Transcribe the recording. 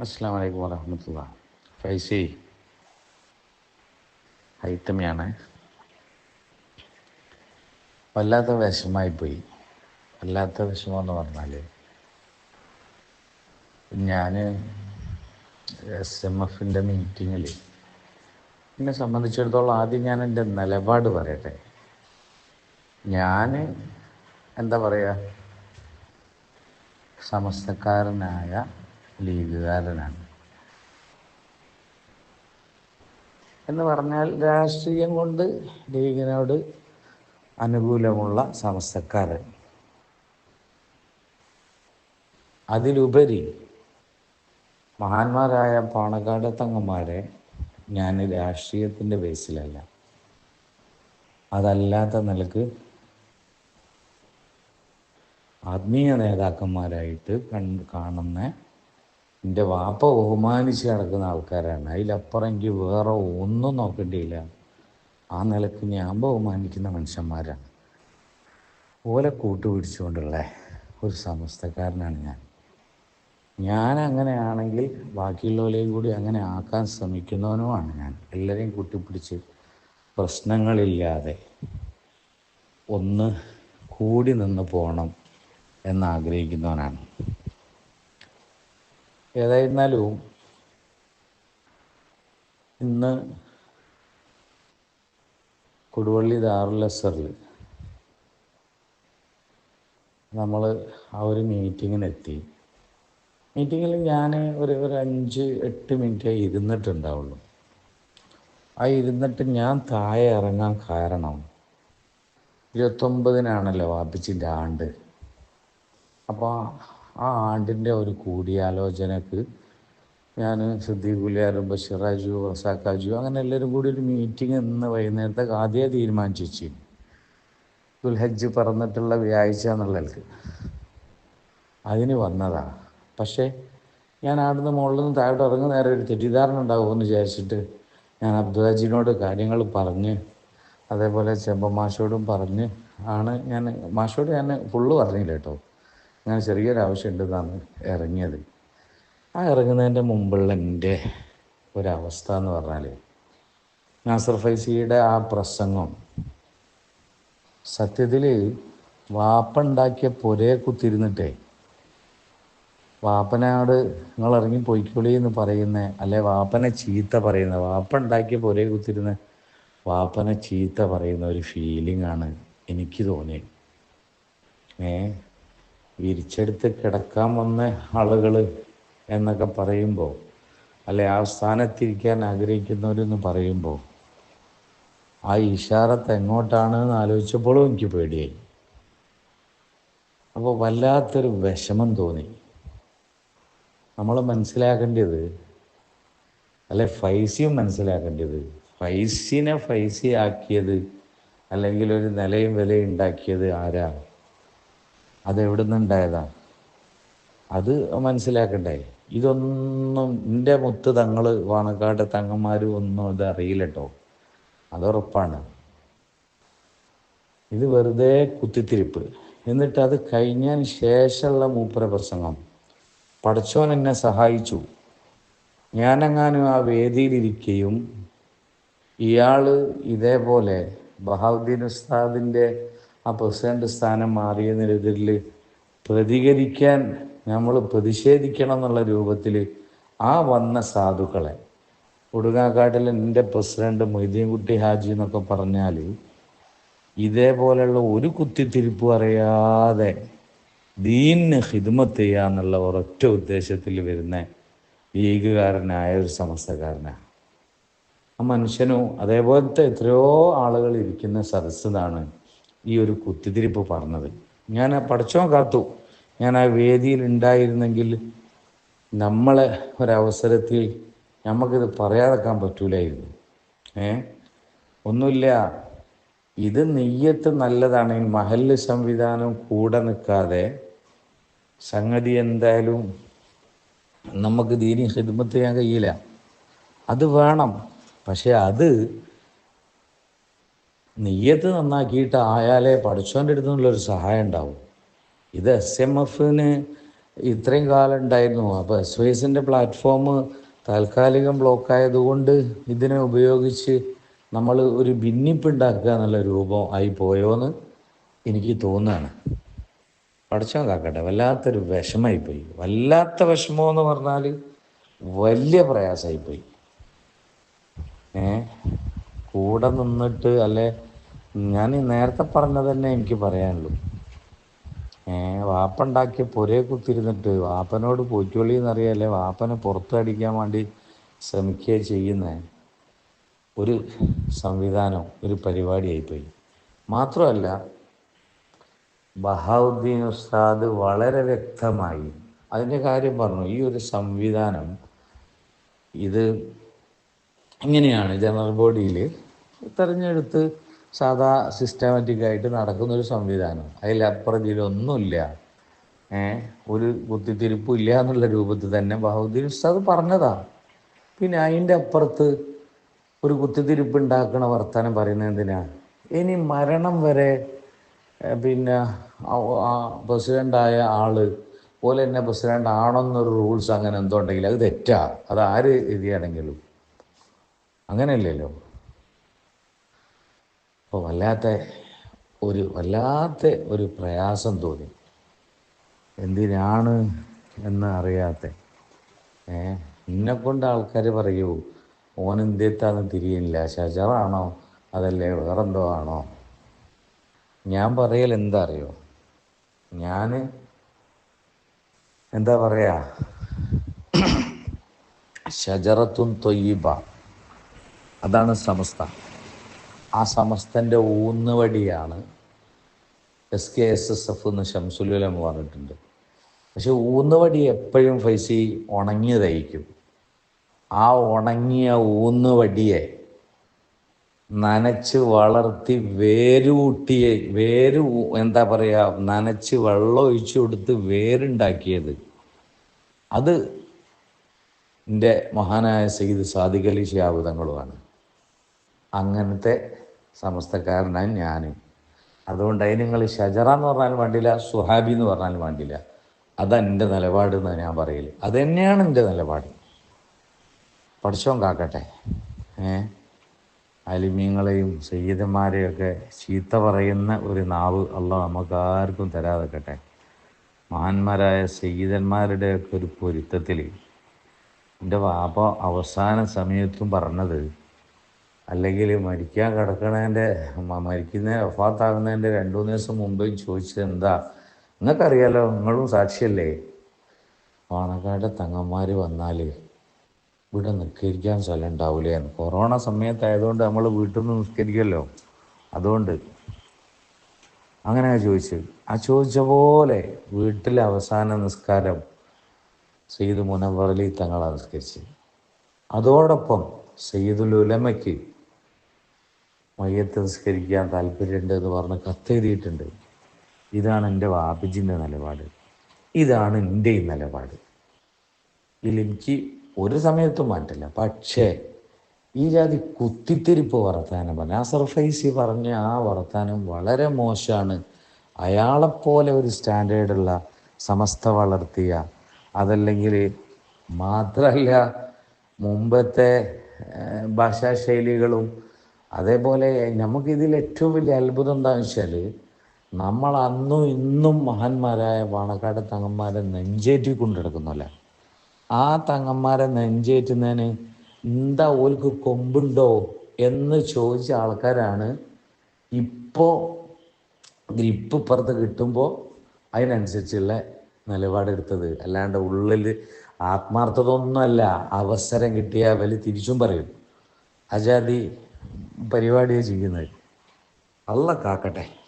അസ്സാം വലൈക്കും വരഹമത്തുള്ള ഫൈസി ഹൈത്തമിയാണ്. വല്ലാത്ത വിഷമായി പോയി. വല്ലാത്ത വിഷമം എന്ന് പറഞ്ഞാൽ ഞാൻ എസ് എം എഫിന്റെ മീറ്റിങ്ങിൽ എന്നെ സംബന്ധിച്ചിടത്തോളം ആദ്യം ഞാൻ എന്റെ നിലപാട് പറയട്ടെ. ഞാൻ എന്താ പറയുക സമസ്തക്കാരനായ ലീഗുകാരനാണ്. എന്ന് പറഞ്ഞാൽ രാഷ്ട്രീയം കൊണ്ട് ലീഗിനോട് അനുകൂലമുള്ള സമസ്തക്കാരൻ അതിലുപരി മഹാന്മാരായ പാണക്കാട് തങ്ങന്മാരെ ഞാൻ രാഷ്ട്രീയത്തിന്റെ ബേസിലല്ല. അതല്ലാത്ത നിലയ്ക്ക് ആത്മീയ നേതാക്കന്മാരായിട്ട് കണ്ട് കാണുന്ന എന്റെ വാപ്പ ബഹുമാനിച്ച് നടക്കുന്ന ആൾക്കാരാണ്. അതിലപ്പുറം എനിക്ക് വേറെ ഒന്നും നോക്കേണ്ടിയില്ല. ആ നിലയ്ക്ക് ഞാൻ ബഹുമാനിക്കുന്ന മനുഷ്യന്മാരാണ്. ഓലെ കൂട്ടുപിടിച്ചുകൊണ്ടുള്ള ഒരു സമസ്തക്കാരനാണ് ഞാൻ. ഞാൻ അങ്ങനെയാണെങ്കിൽ ബാക്കിയുള്ളവരെയും കൂടി അങ്ങനെ ആക്കാൻ ശ്രമിക്കുന്നവനുമാണ് ഞാൻ. എല്ലാവരെയും കൂട്ടിപ്പിടിച്ച് പ്രശ്നങ്ങളില്ലാതെ ഒന്ന് കൂടി നിന്ന് പോകണം എന്നാഗ്രഹിക്കുന്നവനാണ്. ഏതായിരുന്നാലും ഇന്ന് കൊടുവള്ളി ദാറുലസറിൽ നമ്മൾ ആ ഒരു മീറ്റിങ്ങിനെത്തി. മീറ്റിങ്ങിൽ ഞാൻ ഒരു ഒരു അഞ്ച് എട്ട് മിനിറ്റ് ഇരുന്നിട്ടുണ്ടാവുള്ളൂ. ആ ഇരുന്നിട്ട് ഞാൻ താഴെ ഇറങ്ങാൻ കാരണം ഇരുപത്തൊമ്പതിനാണല്ലോ വാപ്പിച്ചിന്റെ ആണ്ട്. അപ്പോൾ ആ ആണ്ടിന്റെ ഒരു കൂടിയാലോചനക്ക് ഞാൻ സിദ്ദീഖുലിയാരും ബഷീറാജു റസാക്കാജു അങ്ങനെ എല്ലാവരും കൂടി ഒരു മീറ്റിംഗ് ഇന്ന് വൈകുന്നേരത്തെ ആദ്യമേ തീരുമാനിച്ചു വെച്ചു ദുൽഹജ്ജ് പറന്നിട്ടുള്ള വ്യാഴ്ച എന്നുള്ളതിൽക്ക് അതിന് വന്നതാണ് പക്ഷേ ഞാൻ അവിടുന്ന് മുകളിൽ നിന്ന് താഴോട്ട് ഇറങ്ങുന്ന നേരെ ഒരു തെറ്റിദ്ധാരണ ഉണ്ടാകുമെന്ന് വിചാരിച്ചിട്ട് ഞാൻ അബ്ദുലാജിനോട് കാര്യങ്ങൾ പറഞ്ഞ് അതേപോലെ ചെമ്പമാഷോടും പറഞ്ഞ് ആണ് ഞാൻ മാഷോട് ഞാൻ ഫുള്ള് പറഞ്ഞില്ല കേട്ടോ. അങ്ങനെ ചെറിയൊരു ആവശ്യമുണ്ടെന്നാണ് ഇറങ്ങിയത്. ആ ഇറങ്ങുന്നതിന്റെ മുമ്പുള്ള എന്റെ ഒരവസ്ഥ എന്ന് പറഞ്ഞാൽ നാസർ ഫൈസിയുടെ ആ പ്രസംഗം സത്യത്തിൽ വാപ്പ ഉണ്ടാക്കിയ പുരയെ കുത്തിരുന്നിട്ടേ വാപ്പനോട് നിങ്ങൾ ഇറങ്ങി പൊയ്ക്കോളി എന്ന് പറയുന്ന അല്ലെ വാപ്പനെ ചീത്ത പറയുന്ന വാപ്പ ഉണ്ടാക്കിയ പുരയെ കുത്തിരുന്ന വാപ്പനെ ചീത്ത പറയുന്ന ഒരു ഫീലിംഗ് ആണ് എനിക്ക് തോന്നിയത്. ഏ? വിരിച്ചെടുത്ത് കിടക്കാൻ വന്ന ആളുകൾ എന്നൊക്കെ പറയുമ്പോൾ അല്ലെ ആ സ്ഥാനത്തിരിക്കാൻ ആഗ്രഹിക്കുന്നവരെന്ന് പറയുമ്പോൾ ആ ഇഷാറത്ത് എങ്ങോട്ടാണ് എന്ന് ആലോചിച്ചപ്പോഴും എനിക്ക് പേടിയായി. അപ്പോൾ വല്ലാത്തൊരു വിഷമം തോന്നി. നമ്മൾ മനസ്സിലാക്കേണ്ടത് അല്ലെ ഫൈസിയും മനസ്സിലാക്കേണ്ടത് ഫൈസിനെ ഫൈസി ആക്കിയത് അല്ലെങ്കിൽ ഒരു നിലയും വിലയും ഉണ്ടാക്കിയത് ആരാ അത് എവിടെ നിന്നുണ്ടായതാ അത് മനസ്സിലാക്കണ്ടേ. ഇതൊന്നും എന്റെ മുത്ത് തങ്ങൾ വാണക്കാട്ടെ തങ്ങന്മാരും ഒന്നും ഇത് അറിയില്ല കേട്ടോ അതുറപ്പാണ്. ഇത് വെറുതെ കുത്തിത്തിരിപ്പ്. എന്നിട്ട് അത് കഴിഞ്ഞതിന് ശേഷമുള്ള മൂപ്പര പ്രസംഗം പഠിച്ചോൻ എന്നെ സഹായിച്ചു. ഞാനെങ്ങാനും ആ വേദിയിലിരിക്കുകയും ഇയാൾ ഇതേപോലെ ബഹാവുദ്ദീൻ ഉസ്താദിന്റെ ആ പ്രസിഡന്റ് സ്ഥാനം മാറിയതിനെതിരിൽ പ്രതികരിക്കാൻ നമ്മൾ പ്രതിഷേധിക്കണം എന്നുള്ള രൂപത്തിൽ ആ വന്ന സാധുക്കളെ. ഉടുങ്ങാക്കാട്ടിൽ എന്റെ പ്രസിഡന്റ് മൊയ്തീൻകുട്ടി ഹാജി എന്നൊക്കെ പറഞ്ഞാൽ ഇതേപോലെയുള്ള ഒരു കുത്തിത്തിരിപ്പ് അറിയാതെ ദീന് ഹിദ്മത്ത് ചെയ്യുക എന്നുള്ള ഒരൊറ്റ ഉദ്ദേശത്തിൽ വരുന്ന ലീഗുകാരനായ ഒരു സമസ്തക്കാരനാണ് ആ മനുഷ്യനും അതേപോലത്തെ എത്രയോ ആളുകൾ ഇരിക്കുന്ന സദസ്സതാണ് ഈ ഒരു കുത്തിതിരിപ്പ് പറഞ്ഞത്. ഞാൻ ആ പഠിച്ചോ കാത്തു. ഞാൻ ആ വേദിയിൽ ഉണ്ടായിരുന്നെങ്കിൽ നമ്മളെ ഒരവസരത്തിൽ നമുക്കിത് പറയാതെക്കാൻ പറ്റൂലായിരുന്നു. ഏ? ഒന്നുമില്ല. ഇത് നെയ്യത്ത് നല്ലതാണ്. മഹല്ല് സംവിധാനം കൂടെ നിൽക്കാതെ സംഗതി എന്തായാലും നമുക്ക് ദീനി ഹിദ്മത്ത് ചെയ്യാൻ കഴിയില്ല. അത് വേണം. പക്ഷെ അത് നെയ്യത്ത് നന്നാക്കിയിട്ട് ആയാലേ പഠിച്ചോന്റെ അടുത്ത് നിന്നുള്ളൊരു സഹായം ഉണ്ടാവും. ഇത് എസ് എം എഫിന് ഇത്രയും കാലം ഉണ്ടായിരുന്നു. അപ്പോൾ എസ് വൈ എസിന്റെ പ്ലാറ്റ്ഫോം താൽക്കാലികം ബ്ലോക്ക് ആയതുകൊണ്ട് ഇതിനെ ഉപയോഗിച്ച് നമ്മൾ ഒരു ഭിന്നിപ്പ് ഉണ്ടാക്കുക എന്നുള്ള രൂപം ആയി പോയോന്ന് എനിക്ക് തോന്നുകയാണ്. പഠിച്ചവൻ കാക്കട്ടെ വല്ലാത്തൊരു വിഷമായിപ്പോയി വല്ലാത്ത വിഷമമെന്ന് പറഞ്ഞാൽ വലിയ പ്രയാസമായിപ്പോയി. ഏ? കൂടെ നിന്നിട്ട് അല്ലെ ഞാൻ ഈ നേരത്തെ പറഞ്ഞത് തന്നെ എനിക്ക് പറയാനുള്ളൂ. ഏ വാപ്പ ഉണ്ടാക്കിയ പുരയെ കുത്തിരുന്നിട്ട് വാപ്പനോട് പോറ്റുള്ളി എന്നറിയാല്ലേ വാപ്പനെ പുറത്തടിക്കാൻ വേണ്ടി ശ്രമിക്കുക ചെയ്യുന്ന. ഒരു സംവിധാനം ഒരു പരിപാടിയായിപ്പോയി മാത്രമല്ല ബഹാവുദ്ദീൻ ഉസ്താദ് വളരെ വ്യക്തമായി അതിന്റെ കാര്യം പറഞ്ഞു. ഈ ഒരു സംവിധാനം ഇത് ഇങ്ങനെയാണ് ജനറൽ ബോഡിയിൽ തെരഞ്ഞെടുത്ത് സാധാ സിസ്റ്റമാറ്റിക് ആയിട്ട് നടക്കുന്ന ഒരു സംവിധാനം അതിലപ്പുറം ഇതിലൊന്നുമില്ല ഒരു കുത്തിത്തിരിപ്പും ഇല്ല എന്നുള്ള രൂപത്തിൽ തന്നെ ബഹുദ്ദീൻ ഉസ്താദ് പറഞ്ഞതാ. പിന്നെ അതിന്റെ അപ്പുറത്ത് ഒരു കുത്തിത്തിരിപ്പ് ഉണ്ടാക്കണ വർത്തമാനം പറയുന്നത് എന്തിനാ? ഇനി മരണം വരെ പിന്നെ പ്രസിഡന്റായ ആൾ പോലെ തന്നെ പ്രസിഡന്റ് ആണെന്നൊരു റൂൾസ് അങ്ങനെ എന്തോ ഉണ്ടെങ്കിൽ അത് തെറ്റാ. അത് ആര് എഴുതിയാണെങ്കിലും. അങ്ങനെയല്ലല്ലോ. അപ്പോൾ വല്ലാത്ത ഒരു വല്ലാത്ത ഒരു പ്രയാസം തോന്നി. എന്തിനാണ് എന്ന് അറിയാത്ത. എന്നെ കൊണ്ട് ആൾക്കാർ പറയൂ ഓൻ എന്തെത്താന്ന് തിരിയില്ല ശജറാണോ അതല്ലേ വേറെന്തോ ആണോ? ഞാൻ പറയൽ എന്താ അറിയോ ഞാൻ എന്താ പറയാ? ഷജറത്തും തൊയ്യബ. അതാണ് സമസ്ത. ആ സമസ്തന്റെ ഊന്നുവടിയാണ് S K S S F എന്ന് ഷംസുലുലം പറഞ്ഞിട്ടുണ്ട്. പക്ഷെ ഊന്നുവടി എപ്പോഴും ഫൈസി ഉണങ്ങിയതായിരിക്കും ആ ഉണങ്ങിയ ഊന്നുവടിയെ നനച്ച് വളർത്തി വേരൂട്ടിയെ വേര് എന്താ പറയുക നനച്ച് വെള്ളം ഒഴിച്ചു കൊടുത്ത് വേരുണ്ടാക്കിയത് അത് എന്റെ മഹാനായ സയ്യിദ് സാദിഖലി അലി അങ്ങനത്തെ സമസ്തക്കാരനാണ് അതുകൊണ്ട് അതിന് നിങ്ങൾ ഷജറ എന്ന് പറഞ്ഞാലും വേണ്ടില്ല സുഹാബി എന്ന് പറഞ്ഞാലും വേണ്ടില്ല അതെന്റെ നിലപാട് എന്ന് ഞാൻ പറയൽ. അത് തന്നെയാണ് എന്റെ നിലപാട്. പഠിച്ചോൻ കാക്കട്ടെ. ഏ? അലിമീങ്ങളെയും സയ്യിദന്മാരെയൊക്കെ ചീത്ത പറയുന്ന ഒരു നാവ് അല്ല നമുക്കാർക്കും തരാതെക്കട്ടെ. മഹാന്മാരായ സയ്യിദന്മാരുടെയൊക്കെ ഒരു പൊരുത്തത്തിൽ എന്റെ വാപ്പ അവസാന സമയത്തും പറഞ്ഞത് അല്ലെങ്കിൽ മരിക്കാൻ കിടക്കണതിന്റെ മരിക്കുന്ന വഫാത്താകുന്നതിന്റെ രണ്ടു മൂന്ന് ദിവസം മുമ്പേ ചോദിച്ചത് എന്താ? നിങ്ങൾക്കറിയാലോ നിങ്ങളും സാക്ഷിയല്ലേ? പാണക്കാട് തങ്ങന്മാർ വന്നാൽ ഇവിടെ നിസ്കരിക്കാൻ സ്ഥലം ഉണ്ടാവില്ലേ കൊറോണ സമയത്തായതുകൊണ്ട് നമ്മൾ വീട്ടിൽ നിന്ന് നിസ്കരിക്കുമല്ലോ. അതുകൊണ്ട് അങ്ങനെ ചോദിച്ചത്. ആ ചോദിച്ച പോലെ വീട്ടിലെ അവസാന നിസ്കാരം സെയ്ദ് മുനവറലി തങ്ങളാണ് നിസ്കരിച്ചത്. അതോടൊപ്പം സെയ്ദുൽ ഉലമയ്ക്ക് മയ്യത്ത് നിസ്കരിക്കാൻ താല്പര്യമുണ്ട് എന്ന് പറഞ്ഞ് കത്തെഴുതിയിട്ടുണ്ട്. ഇതാണ് എന്റെ വാപ്പിജിന്റെ നിലപാട്. ഇതാണ് എന്റെയും നിലപാട്. ഇതിൽ എനിക്ക് ഒരു സമയത്തും മാറ്റില്ല പക്ഷേ ഈ ജാതി കുത്തിത്തിരിപ്പ് വർത്താനം പറഞ്ഞ ആ സർഫൈസി പറഞ്ഞ ആ വർത്താനം വളരെ മോശമാണ്. അയാളെപ്പോലെ ഒരു സ്റ്റാൻഡേർഡുള്ള സമസ്ത വളർത്തിയ അതല്ലെങ്കിൽ മാത്രമല്ല മുമ്പത്തെ ഭാഷാ ഭാഷാശൈലികളും അതേപോലെ നമുക്കിതിൽ ഏറ്റവും വലിയ അത്ഭുതം എന്താണെന്ന് വെച്ചാൽ നമ്മൾ അന്നും ഇന്നും മഹാന്മാരായ പാണക്കാട് തങ്ങന്മാരെ നെഞ്ചേറ്റി കൊണ്ടെടുക്കുന്നല്ലേ ആ തങ്ങന്മാരെ നെഞ്ചേറ്റുന്നതിന് എന്താ ഓൽക്ക് കൊമ്പുണ്ടോ എന്ന് ചോദിച്ച ആൾക്കാരാണ് ഇപ്പോൾ ഗ്രിപ്പ് പുറത്ത് കിട്ടുമ്പോൾ അതിനനുസരിച്ചുള്ള നിലപാടെടുത്തത്. അല്ലാണ്ട് ഉള്ളിൽ ആത്മാർത്ഥത ഒന്നുമല്ല അവസരം കിട്ടിയാൽ വലിയ തിരിച്ചും പറയും. അജാതി പരിപാടിയാണ് ചെയ്യുന്നത്. അള്ള കാക്കട്ടെ.